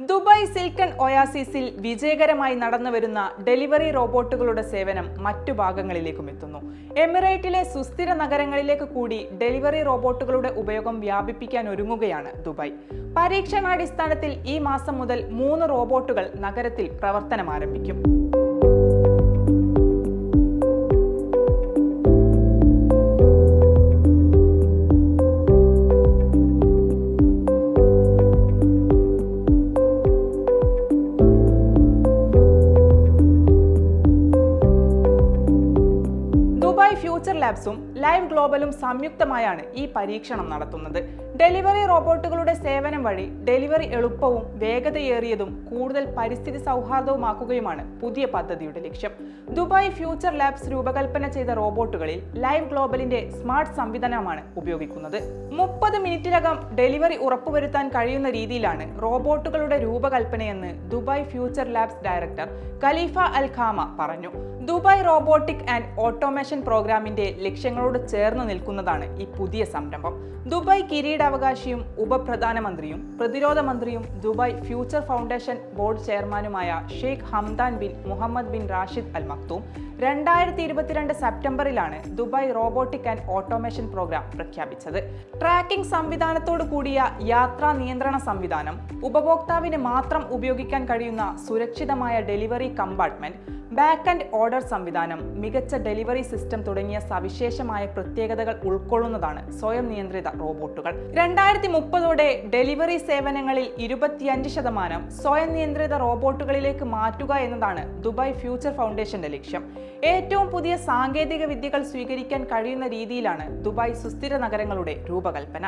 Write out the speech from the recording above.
Dubai Silicon ഒയാസിസിൽ വിജയകരമായി നടന്നുവരുന്ന delivery റോബോട്ടുകളുടെ സേവനം മറ്റു ഭാഗങ്ങളിലേക്കും എത്തുന്നു. എമിറേറ്റിലെ സുസ്ഥിര നഗരങ്ങളിലേക്ക് കൂടി ഡെലിവറി റോബോട്ടുകളുടെ ഉപയോഗം വ്യാപിപ്പിക്കാൻ ഒരുങ്ങുകയാണ് ദുബായ്. പരീക്ഷണാടിസ്ഥാനത്തിൽ ഈ മാസം മുതൽ മൂന്ന് റോബോട്ടുകൾ നഗരത്തിൽ പ്രവർത്തനം ആരംഭിക്കും ഫ്യൂച്ചർ ലാബ്സും ലൈവ് ഗ്ലോബലും സംയുക്തമായാണ് ഈ പരീക്ഷണം നടത്തുന്നത്. ഡെലിവറി റോബോട്ടുകളുടെ സേവനം വഴി ഡെലിവറി എളുപ്പവും വേഗതയേറിയതും കൂടുതൽ പരിസ്ഥിതി സൗഹാർദ്ദവുമാക്കുകയുമാണ് പുതിയ പദ്ധതിയുടെ ലക്ഷ്യം. ദുബായ് ഫ്യൂച്ചർ ലാബ്സ് രൂപകൽപ്പന ചെയ്ത റോബോട്ടുകളിൽ ലൈവ് ഗ്ലോബലിന്റെ സ്മാർട്ട് സംവിധാനമാണ് ഉപയോഗിക്കുന്നത്. മുപ്പത് മിനിറ്റിനകം ഡെലിവറി ഉറപ്പുവരുത്താൻ കഴിയുന്ന രീതിയിലാണ് റോബോട്ടുകളുടെ രൂപകൽപ്പനയെന്ന് Dubai future labs director Khalifa Al Qama പറഞ്ഞു. ദുബായ് റോബോട്ടിക് ആൻഡ് ഓട്ടോമേഷൻ പ്രോഗ്രാമിന്റെ ലക്ഷ്യങ്ങളോട് ചേർന്ന് നിൽക്കുന്നതാണ് ഈ പുതിയ സംരംഭം. ദുബായ് കിരീടാവകാശിയും ഉപപ്രധാനമന്ത്രിയും പ്രതിരോധ മന്ത്രിയും ദുബായ് ഫ്യൂച്ചർ ഫൗണ്ടേഷൻ ബോർഡ് ചെയർമാനുമായ Sheikh Hamdan bin Mohammed bin Rashid Al Maktoum രണ്ടായിരത്തി ഇരുപത്തിരണ്ട് സെപ്റ്റംബറിലാണ് Dubai robotic and automation programme പ്രഖ്യാപിച്ചത്. ട്രാക്കിംഗ് സംവിധാനത്തോടു കൂടിയ യാത്രാ നിയന്ത്രണ സംവിധാനം ഉപഭോക്താവിന് മാത്രം ഉപയോഗിക്കാൻ കഴിയുന്ന സുരക്ഷിതമായ delivery compartment back and order സംവിധാനം മികച്ച ഡെലിവറി സിസ്റ്റം തുടങ്ങിയ സവിശേഷമായ പ്രത്യേകതകൾ ഉൾക്കൊള്ളുന്നതാണ് സ്വയം നിയന്ത്രിത റോബോട്ടുകൾ. രണ്ടായിരത്തി മുപ്പതോടെ ഡെലിവറി സേവനങ്ങളിൽ ഇരുപത്തിയഞ്ച് ശതമാനം സ്വയം നിയന്ത്രിത റോബോട്ടുകളിലേക്ക് മാറ്റുക എന്നതാണ് ദുബായ് ഫ്യൂച്ചർ ഫൗണ്ടേഷന്റെ ലക്ഷ്യം. ഏറ്റവും പുതിയ സാങ്കേതിക വിദ്യകൾ സ്വീകരിക്കാൻ കഴിയുന്ന രീതിയിലാണ് ദുബായ് സുസ്ഥിര നഗരങ്ങളുടെ രൂപകൽപ്പന.